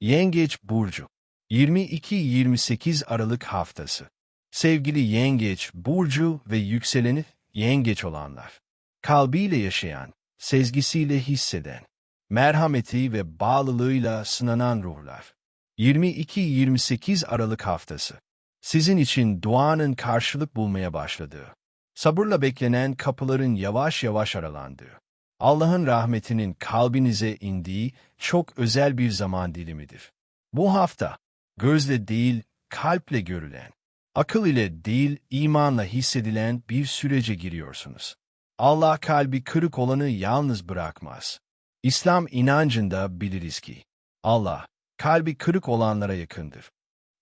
Yengeç Burcu 22-28 Aralık Haftası Sevgili Yengeç Burcu ve yükseleni Yengeç olanlar. Kalbiyle yaşayan, sezgisiyle hisseden, merhameti ve bağlılığıyla sınanan ruhlar. 22-28 Aralık Haftası Sizin için duanın karşılık bulmaya başladığı, sabırla beklenen kapıların yavaş yavaş aralandığı, Allah'ın rahmetinin kalbinize indiği çok özel bir zaman dilimidir. Bu hafta, gözle değil, kalple görülen, akıl ile değil, imanla hissedilen bir sürece giriyorsunuz. Allah kalbi kırık olanı yalnız bırakmaz. İslam inancında biliriz ki, Allah, kalbi kırık olanlara yakındır.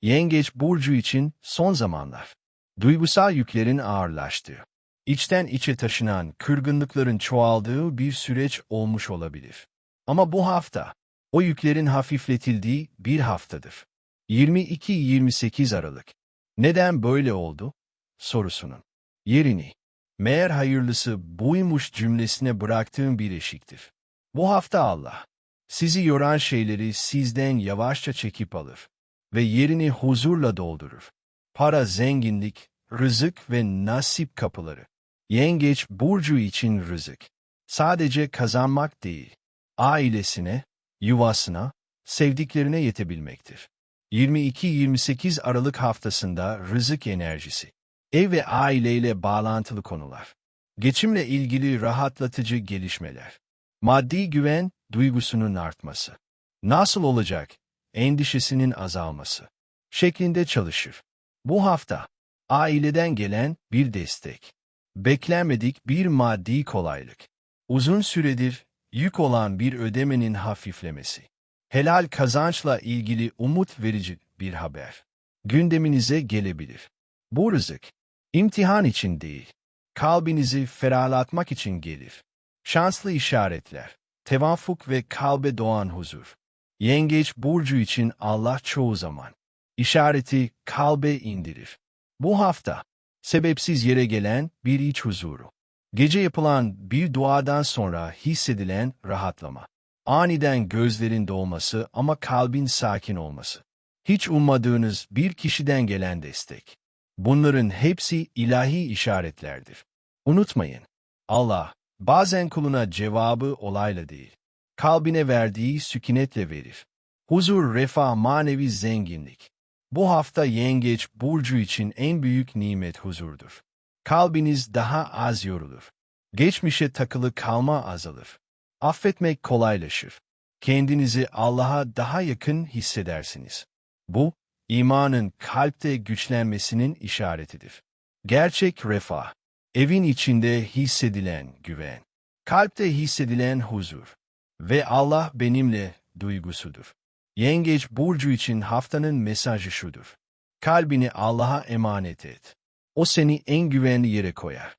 Yengeç burcu için son zamanlar, duygusal yüklerin ağırlaştığı, içten içe taşınan kırgınlıkların çoğaldığı bir süreç olmuş olabilir. Ama bu hafta, o yüklerin hafifletildiği bir haftadır. 22-28 Aralık. Neden böyle oldu? Sorusunun. Yerini. Meğer hayırlısı buymuş cümlesine bıraktığım bir eşiktir. Bu hafta Allah, sizi yoran şeyleri sizden yavaşça çekip alır ve yerini huzurla doldurur. Para, zenginlik, rızık ve nasip kapıları. Yengeç burcu için rızık. Sadece kazanmak değil, ailesine, yuvasına, sevdiklerine yetebilmektir. 22-28 Aralık haftasında rızık enerjisi, ev ve aileyle bağlantılı konular, geçimle ilgili rahatlatıcı gelişmeler, maddi güven duygusunun artması, nasıl olacak, endişesinin azalması. Şeklinde çalışır. Bu hafta, aileden gelen bir destek, beklenmedik bir maddi kolaylık, uzun süredir yük olan bir ödemenin hafiflemesi, helal kazançla ilgili umut verici bir haber gündeminize gelebilir. Bu rızık, imtihan için değil, kalbinizi ferahlatmak için gelir. Şanslı işaretler, tevafuk ve kalbe doğan huzur. Yengeç burcu için Allah çoğu zaman işareti kalbe indirir. Bu hafta, sebepsiz yere gelen bir iç huzuru. Gece yapılan bir duadan sonra hissedilen rahatlama. Aniden gözlerin dolması ama kalbin sakin olması. Hiç ummadığınız bir kişiden gelen destek. Bunların hepsi ilahi işaretlerdir. Unutmayın, Allah bazen kuluna cevabı olayla değil, kalbine verdiği sükunetle verir. Huzur, refah, manevi zenginlik. Bu hafta yengeç burcu için en büyük nimet huzurdur. Kalbiniz daha az yorulur. Geçmişe takılı kalma azalır. Affetmek kolaylaşır. Kendinizi Allah'a daha yakın hissedersiniz. Bu, imanın kalpte güçlenmesinin işaretidir. Gerçek refah, evin içinde hissedilen güven, kalpte hissedilen huzur ve Allah benimle duygusudur. Yengeç burcu için haftanın mesajı şudur. Kalbini Allah'a emanet et. O seni en güvenli yere koyar.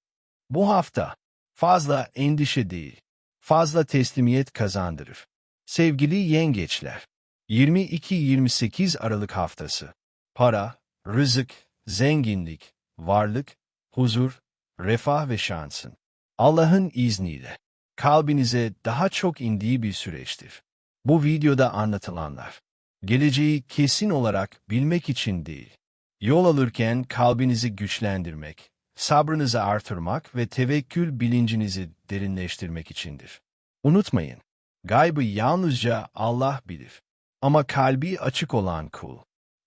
Bu hafta fazla endişe değil, fazla teslimiyet kazandırır. Sevgili yengeçler, 22-28 Aralık haftası. Para, rızık, zenginlik, varlık, huzur, refah ve şansın. Allah'ın izniyle kalbinize daha çok indiği bir süreçtir. Bu videoda anlatılanlar, geleceği kesin olarak bilmek için değil, yol alırken kalbinizi güçlendirmek, sabrınızı artırmak ve tevekkül bilincinizi derinleştirmek içindir. Unutmayın, gaybı yalnızca Allah bilir. Ama kalbi açık olan kul,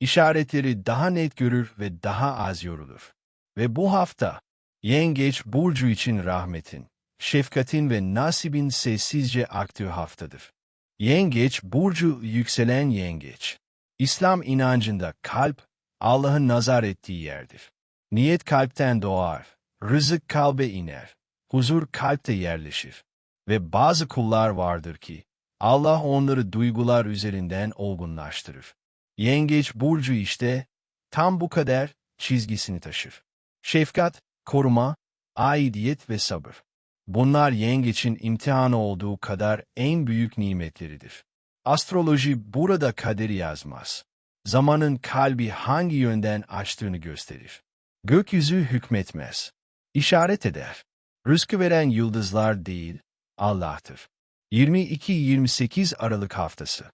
işaretleri daha net görür ve daha az yorulur. Ve bu hafta, Yengeç Burcu için rahmetin, şefkatin ve nasibin sessizce aktığı haftadır. Yengeç Burcu yükselen yengeç. İslam inancında kalp, Allah'ın nazar ettiği yerdir. Niyet kalpten doğar, rızık kalbe iner, huzur kalpte yerleşir. Ve bazı kullar vardır ki, Allah onları duygular üzerinden olgunlaştırır. Yengeç burcu işte tam bu kadar çizgisini taşır. Şefkat, koruma, aidiyet ve sabır. Bunlar yengeçin imtihanı olduğu kadar en büyük nimetleridir. Astroloji burada kaderi yazmaz. Zamanın kalbi hangi yönden açtığını gösterir. Gökyüzü hükmetmez. İşaret eder. Rızkı veren yıldızlar değil, Allah'tır. 22-28 Aralık haftası.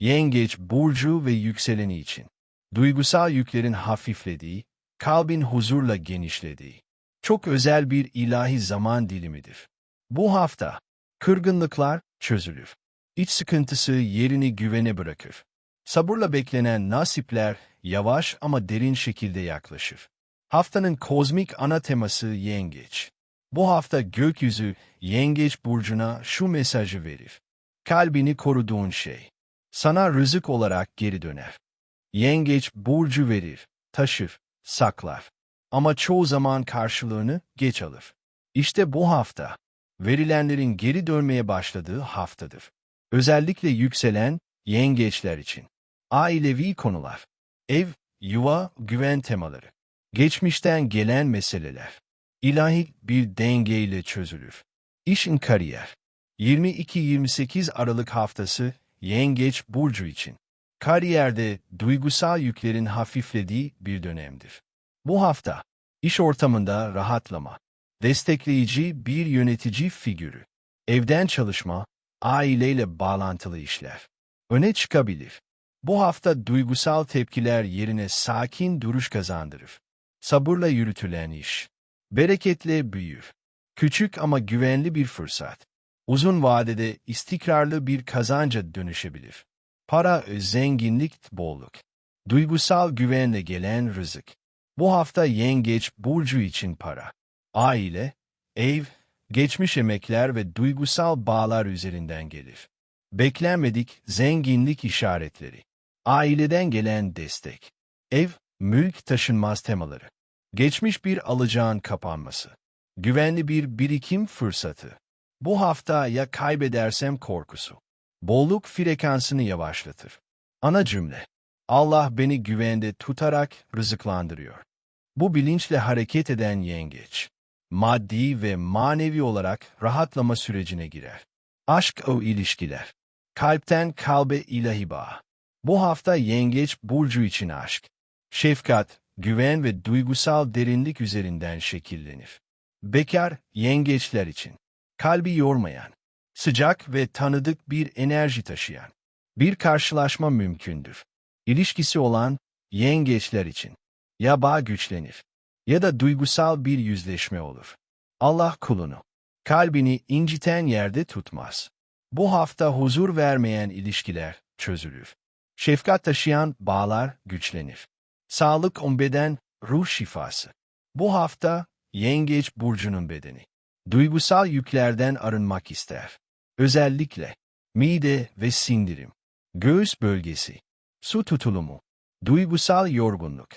Yengeç, burcu ve yükseleni için. Duygusal yüklerin hafiflediği, kalbin huzurla genişlediği. Çok özel bir ilahi zaman dilimidir. Bu hafta, kırgınlıklar çözülür. İç sıkıntısı yerini güvene bırakır. Sabırla beklenen nasipler yavaş ama derin şekilde yaklaşır. Haftanın kozmik ana teması yengeç. Bu hafta gökyüzü yengeç burcuna şu mesajı verir. Kalbini koruduğun şey sana rızık olarak geri döner. Yengeç burcu verir, taşır, saklar. Ama çoğu zaman karşılığını geç alır. İşte bu hafta, verilenlerin geri dönmeye başladığı haftadır. Özellikle yükselen yengeçler için. Ailevi konular, ev, yuva, güven temaları, geçmişten gelen meseleler, ilahi bir dengeyle çözülür. İşin kariyer, 22-28 Aralık haftası Yengeç Burcu için. Kariyerde duygusal yüklerin hafiflediği bir dönemdir. Bu hafta, iş ortamında rahatlama, destekleyici bir yönetici figürü, evden çalışma, aileyle bağlantılı işler öne çıkabilir. Bu hafta duygusal tepkiler yerine sakin duruş kazandırır. Sabırla yürütülen iş, bereketle büyür. Küçük ama güvenli bir fırsat, uzun vadede istikrarlı bir kazanca dönüşebilir. Para, zenginlik, bolluk. Duygusal güvenle gelen rızık. Bu hafta yengeç burcu için para. Aile, ev, geçmiş emekler ve duygusal bağlar üzerinden gelir. Beklenmedik zenginlik işaretleri. Aileden gelen destek. Ev, mülk taşınmaz temaları. Geçmiş bir alacağın kapanması. Güvenli bir birikim fırsatı. Bu hafta ya kaybedersem korkusu. Bolluk frekansını yavaşlatır. Ana cümle. Allah beni güvende tutarak rızıklandırıyor. Bu bilinçle hareket eden yengeç, maddi ve manevi olarak rahatlama sürecine girer. Aşk o ilişkiler. Kalpten kalbe ilahi bağ. Bu hafta yengeç burcu için aşk, şefkat, güven ve duygusal derinlik üzerinden şekillenir. Bekar, yengeçler için. Kalbi yormayan, sıcak ve tanıdık bir enerji taşıyan bir karşılaşma mümkündür. İlişkisi olan yengeçler için ya bağ güçlenir ya da duygusal bir yüzleşme olur. Allah kulunu, kalbini inciten yerde tutmaz. Bu hafta huzur vermeyen ilişkiler çözülür. Şefkat taşıyan bağlar güçlenir. Sağlık on beden, ruh şifası. Bu hafta yengeç burcunun bedeni. Duygusal yüklerden arınmak ister. Özellikle mide ve sindirim, göğüs bölgesi, su tutulumu, duygusal yorgunluk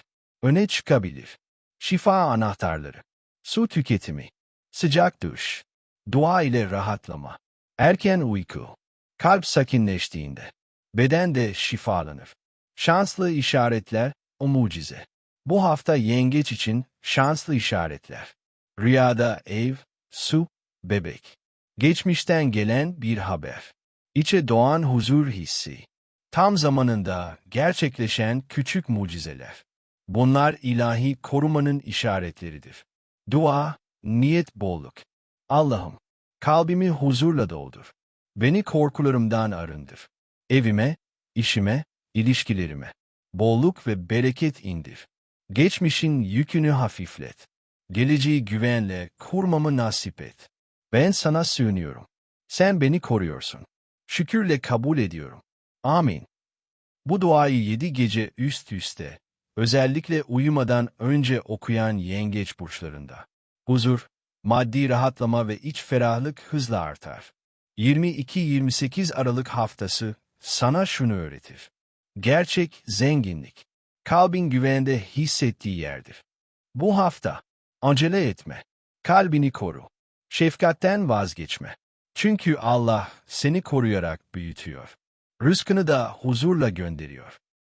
öne çıkabilir. Şifa anahtarları, su tüketimi, sıcak duş, dua ile rahatlama, erken uyku, kalp sakinleştiğinde, beden de şifalanır. Şanslı işaretler, o mucize. Bu hafta yengeç için şanslı işaretler. Rüyada ev, su, bebek. Geçmişten gelen bir haber. İçe doğan huzur hissi. Tam zamanında gerçekleşen küçük mucizeler. Bunlar ilahi korumanın işaretleridir. Dua, niyet bolluk. Allah'ım, kalbimi huzurla doldur. Beni korkularımdan arındır. Evime, işime, ilişkilerime. Bolluk ve bereket indir. Geçmişin yükünü hafiflet. Geleceği güvenle kurmamı nasip et. Ben sana sığınıyorum. Sen beni koruyorsun. Şükürle kabul ediyorum. Amin. Bu duayı yedi gece üst üste, özellikle uyumadan önce okuyan yengeç burçlarında. Huzur, maddi rahatlama ve iç ferahlık hızla artar. 22-28 Aralık haftası sana şunu öğretir. Gerçek zenginlik, kalbin güvende hissettiği yerdir. Bu hafta, acele etme, kalbini koru, şefkatten vazgeçme. Çünkü Allah seni koruyarak büyütüyor. Rızkını da huzurla gönderiyor.